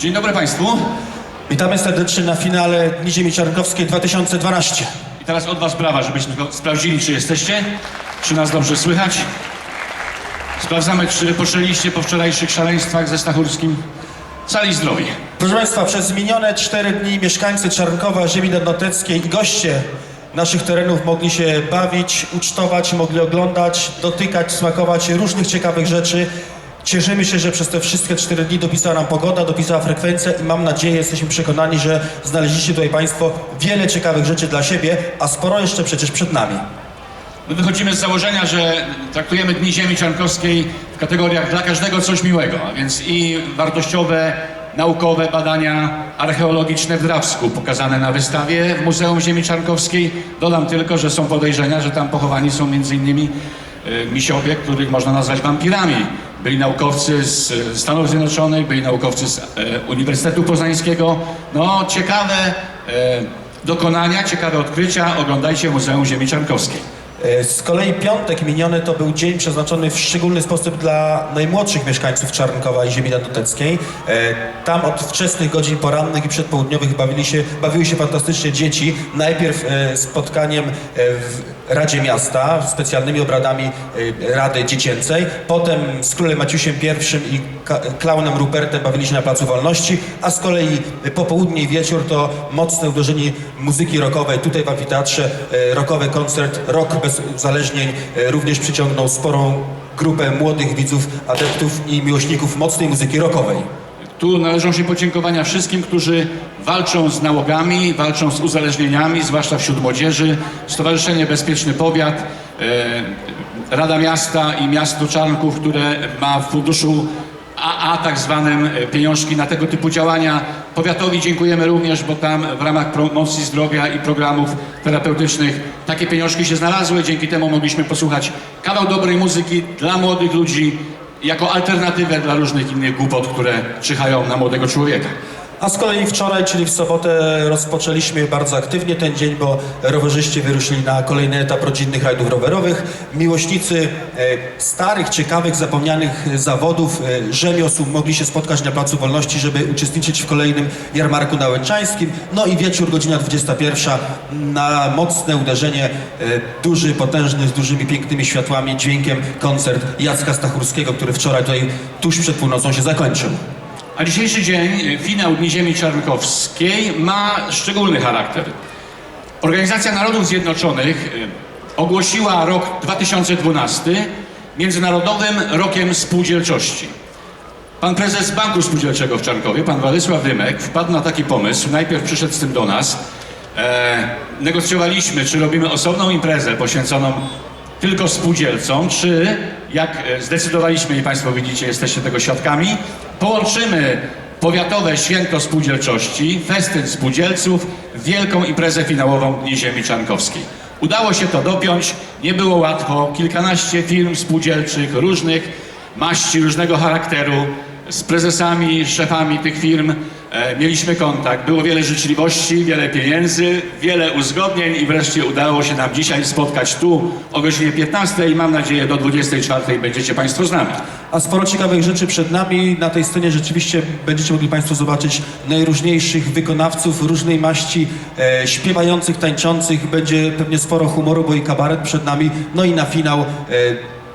Dzień dobry Państwu. Witamy serdecznie na finale Dni Ziemi Czarnkowskiej 2012. I teraz od Was sprawa, żebyśmy sprawdzili, czy jesteście, czy nas dobrze słychać. Sprawdzamy, czy poszliście po wczorajszych szaleństwach ze Stachurskim. Cali zdrowi. Proszę Państwa, przez minione cztery dni mieszkańcy Czarnkowa, ziemi nadnoteckiej i goście naszych terenów mogli się bawić, ucztować, mogli oglądać, dotykać, smakować różnych ciekawych rzeczy. Cieszymy się, że przez te wszystkie cztery dni dopisała nam pogoda, dopisała frekwencja i mam nadzieję, jesteśmy przekonani, że znaleźliście tutaj Państwo wiele ciekawych rzeczy dla siebie, a sporo jeszcze przecież przed nami. My wychodzimy z założenia, że traktujemy Dni Ziemi Czarnkowskiej w kategoriach dla każdego coś miłego, a więc i wartościowe, naukowe badania archeologiczne w Drawsku pokazane na wystawie w Muzeum Ziemi Czarnkowskiej. Dodam tylko, że są podejrzenia, że tam pochowani są m.in. y, misiowie, których można nazwać wampirami. Byli naukowcy z y, Stanów Zjednoczonych, byli naukowcy z e, Uniwersytetu Poznańskiego. No, ciekawe e, dokonania, ciekawe odkrycia. Oglądajcie Muzeum Ziemi Czarnkowskiej. E, Z kolei piątek miniony to był dzień przeznaczony w szczególny sposób dla najmłodszych mieszkańców Czarnkowa i ziemi nadnoteckiej. E, Tam od wczesnych godzin porannych i przedpołudniowych bawili się, bawiły się fantastycznie dzieci. Najpierw e, spotkaniem w Radzie Miasta, specjalnymi obradami Rady Dziecięcej. Potem z królem Maciusiem I i klaunem Rupertem bawili się na Placu Wolności, a z kolei popołudnie i wieczór to mocne uderzenie muzyki rockowej. Tutaj w amfiteatrze rockowy koncert Rock bez uzależnień e, również przyciągnął sporą grupę młodych widzów, adeptów i miłośników mocnej muzyki rockowej. Tu należą się podziękowania wszystkim, którzy walczą z nałogami, walczą z uzależnieniami, zwłaszcza wśród młodzieży. Stowarzyszenie Bezpieczny Powiat, e, Rada Miasta i Miasto Czarnków, które ma w funduszu AA tak zwanym e, pieniążki na tego typu działania. Powiatowi dziękujemy również, bo tam w ramach promocji zdrowia i programów terapeutycznych takie pieniążki się znalazły. Dzięki temu mogliśmy posłuchać kawał dobrej muzyki dla młodych ludzi, jako alternatywę dla różnych innych głupot, które czyhają na młodego człowieka. A z kolei wczoraj, czyli w sobotę, rozpoczęliśmy bardzo aktywnie ten dzień, bo rowerzyści wyruszyli na kolejny etap rodzinnych rajdów rowerowych. Miłośnicy e, starych, ciekawych, zapomnianych zawodów, e, rzemiosł mogli się spotkać na Placu Wolności, żeby uczestniczyć w kolejnym jarmarku nałęczańskim. No i wieczór, godzina 21, na mocne uderzenie, e, duży, potężny, z dużymi, pięknymi światłami, dźwiękiem koncert Jacka Stachurskiego, który wczoraj tutaj tuż przed północą się zakończył. A dzisiejszy dzień, y, finał Dni Ziemi Czarnkowskiej, ma szczególny charakter. Organizacja Narodów Zjednoczonych y, ogłosiła rok 2012 Międzynarodowym Rokiem Spółdzielczości. Pan prezes Banku Spółdzielczego w Czarnkowie, pan Władysław Dymek, wpadł na taki pomysł. Najpierw przyszedł z tym do nas. E, negocjowaliśmy, czy robimy osobną imprezę poświęconą tylko spółdzielcom, czy jak e, zdecydowaliśmy i Państwo widzicie, jesteście tego świadkami, połączymy powiatowe święto spółdzielczości, festyn spółdzielców, wielką imprezę finałową Dni Ziemi Czarnkowskiej. Udało się to dopiąć, nie było łatwo. Kilkanaście firm spółdzielczych różnych maści, różnego charakteru, z prezesami, szefami tych firm mieliśmy kontakt. Było wiele życzliwości, wiele pieniędzy, wiele uzgodnień i wreszcie udało się nam dzisiaj spotkać tu o godzinie 15 i mam nadzieję do 24 będziecie Państwo z nami. A sporo ciekawych rzeczy przed nami. Na tej scenie rzeczywiście będziecie mogli Państwo zobaczyć najróżniejszych wykonawców różnej maści, e, śpiewających, tańczących. Będzie pewnie sporo humoru, bo i kabaret przed nami. No i na finał e,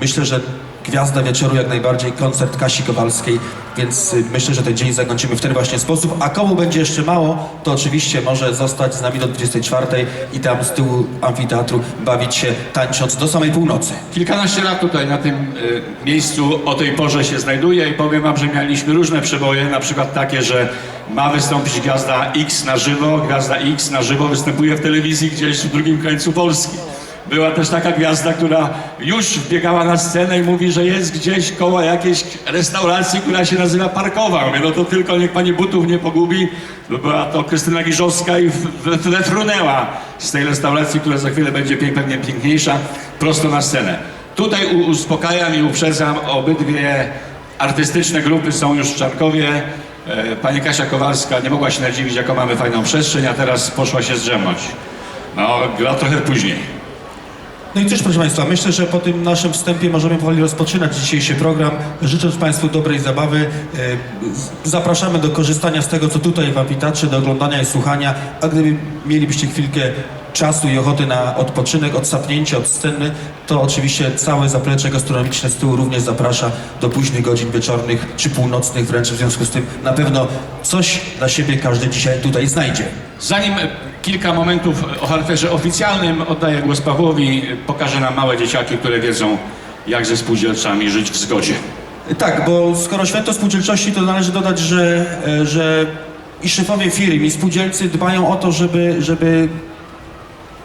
myślę, że gwiazda wieczoru jak najbardziej, koncert Kasi Kowalskiej, więc y, myślę, że ten dzień zakończymy w ten właśnie sposób. A komu będzie jeszcze mało, to oczywiście może zostać z nami do 24 i tam z tyłu amfiteatru bawić się tańcząc do samej północy. Kilkanaście lat tutaj na tym y, miejscu o tej porze się znajduję i powiem wam, że mieliśmy różne przeboje, na przykład takie, że ma wystąpić gwiazda X na żywo, gwiazda X na żywo występuje w telewizji gdzieś w drugim końcu Polski. Była też taka gwiazda, która już wbiegała na scenę i mówi, że jest gdzieś koło jakiejś restauracji, która się nazywa Parkowa. Mówię, no to tylko niech pani butów nie pogubi. Była to Krystyna Giżowska i wefrunęła z tej restauracji, która za chwilę będzie pewnie piękniejsza, prosto na scenę. Tutaj uspokajam i uprzedzam, obydwie artystyczne grupy są już w Czarkowie. E, Pani Kasia Kowalska nie mogła się nadziwić, jaką mamy fajną przestrzeń, a teraz poszła się zdrzemnąć. No, gra trochę później. No i cóż, proszę Państwa, myślę, że po tym naszym wstępie możemy powoli rozpoczynać dzisiejszy program. Życząc Państwu dobrej zabawy, e, zapraszamy do korzystania z tego, co tutaj Wam witaczy, do oglądania i słuchania, a gdyby mielibyście chwilkę czasu i ochoty na odpoczynek, odsapnięcie od sceny, to oczywiście całe zaplecze gastronomiczne z tyłu również zaprasza do późnych godzin wieczornych czy północnych wręcz, w związku z tym na pewno coś dla siebie każdy dzisiaj tutaj znajdzie. Zanim kilka momentów o charakterze oficjalnym, oddaję głos Pawłowi. Pokaże nam małe dzieciaki, które wiedzą, jak ze spółdzielczami żyć w zgodzie. Tak, bo skoro święto spółdzielczości, to należy dodać, że, e, że i szefowie firm, i spółdzielcy dbają o to, żeby, żeby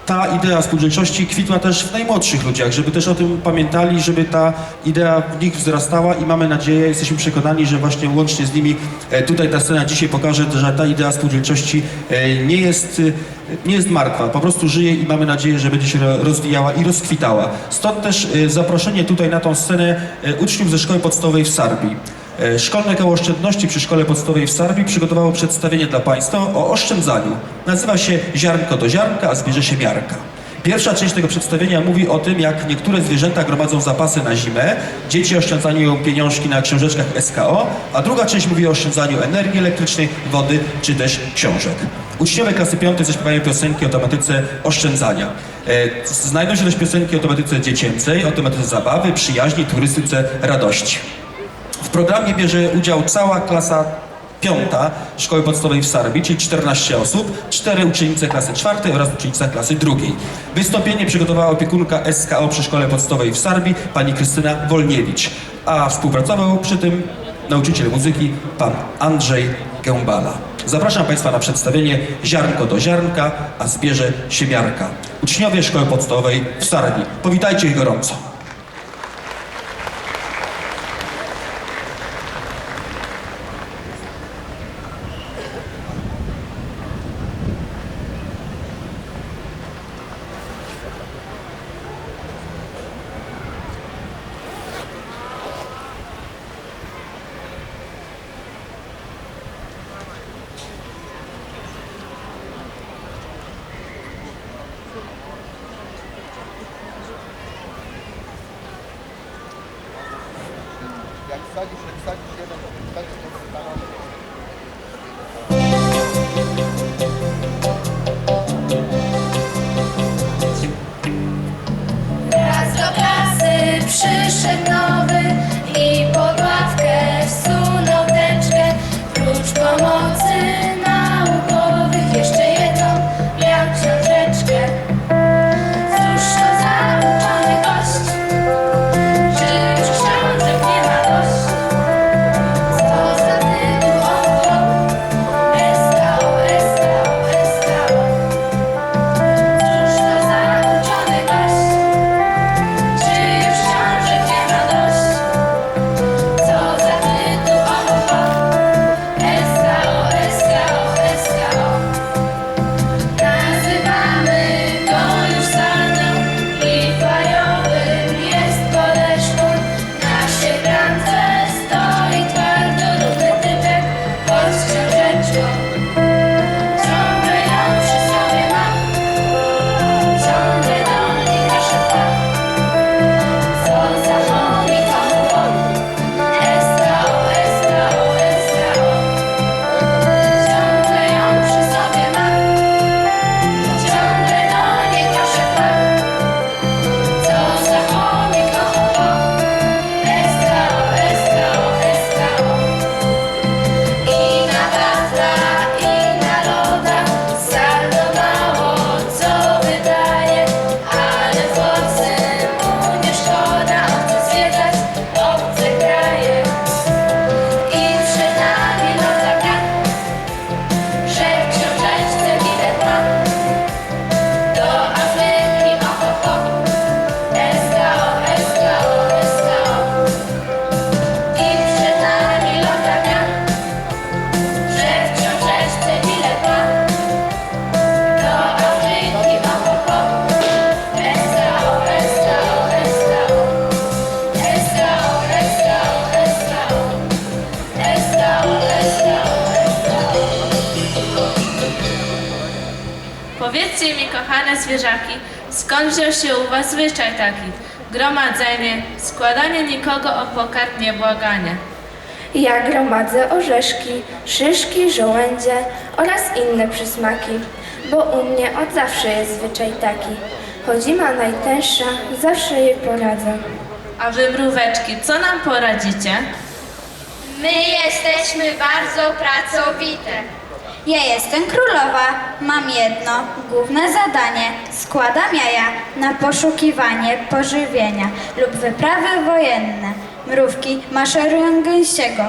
ta idea spółdzielczości kwitła też w najmłodszych ludziach, żeby też o tym pamiętali, żeby ta idea w nich wzrastała i mamy nadzieję, jesteśmy przekonani, że właśnie łącznie z nimi e, tutaj ta scena dzisiaj pokaże, że ta idea spółdzielczości e, nie jest, e, nie jest martwa, po prostu żyje i mamy nadzieję, że będzie się ro- rozwijała i rozkwitała. Stąd też zaproszenie tutaj na tą scenę uczniów ze szkoły podstawowej w Sarbii. E, Szkolne Koło Oszczędności przy Szkole Podstawowej w Sarbii przygotowało przedstawienie dla Państwa o oszczędzaniu. Nazywa się Ziarnko do ziarnka, a zbierze się miarka. Pierwsza część tego przedstawienia mówi o tym, jak niektóre zwierzęta gromadzą zapasy na zimę, dzieci oszczędzają pieniążki na książeczkach SKO, a druga część mówi o oszczędzaniu energii elektrycznej, wody czy też książek. Uczniowie klasy piątej zaśpiewają piosenki o tematyce oszczędzania. E, Znajdą się też piosenki o tematyce dziecięcej, o tematyce zabawy, przyjaźni, turystyce, radości. Programie bierze udział cała klasa piąta Szkoły Podstawowej w Sarbii, czyli 14 osób, cztery uczennice klasy czwartej oraz uczennica klasy drugiej. Wystąpienie przygotowała opiekunka SKO przy Szkole Podstawowej w Sarbii, pani Krystyna Wolniewicz, a współpracował przy tym nauczyciel muzyki, pan Andrzej Gębala. Zapraszam Państwa na przedstawienie Ziarnko do ziarnka, a zbierze się miarka. Uczniowie Szkoły Podstawowej w Sarbii. Powitajcie ich gorąco. Klasy przyszedł nowy Powiedzcie mi, kochane zwierzaki, Skąd wziął się u was zwyczaj taki? Gromadzenie, składanie nikogo o pokarm niebłagania. Ja gromadzę orzeszki, szyszki, żołędzie oraz inne przysmaki, bo u mnie od zawsze jest zwyczaj taki. Chodzima najtęższa, zawsze jej poradzę. A wy mróweczki, co nam poradzicie? My jesteśmy bardzo pracowite. Ja jestem królowa. Mam jedno główne zadanie. Składam jaja na poszukiwanie pożywienia lub wyprawy wojenne. Mrówki maszerują gęsiego,